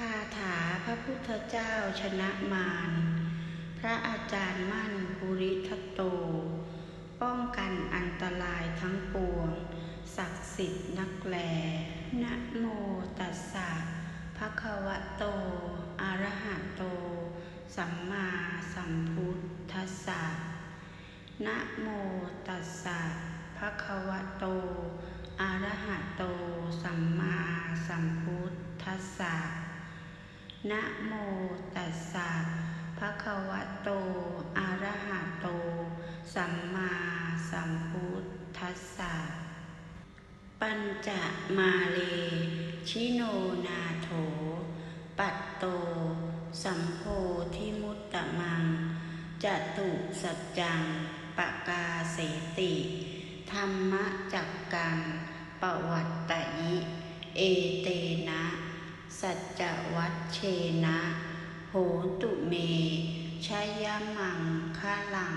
คาถาพระพุทธเจ้าชนะมาร พระอาจารย์มั่นภูริทัตโต ป้องกันอันตรายทั้งปวง ศักดิ์สิทธิ์นักแลนะโมตัสสะภะคะวะโต อะระหะโต สัมมาสัมพุทธัสสะนะโมตัสสะภะคะวะโต อะระหะโต สัมมาสัมพุทธัสสะ นะโมตัสสะภะคะวะโต อะระหะโต สัมมาสัมพุทธัสสะ ปัญจมาเล ชิโนนาโถ ปัตโต สัมโพธิมุตตะมัง จตุสัจจังปะกาเสติ ธรรมจักกังปวัตตยิ เอเตน สัจจวัชเชนะ โหตุเมชยมังคลัง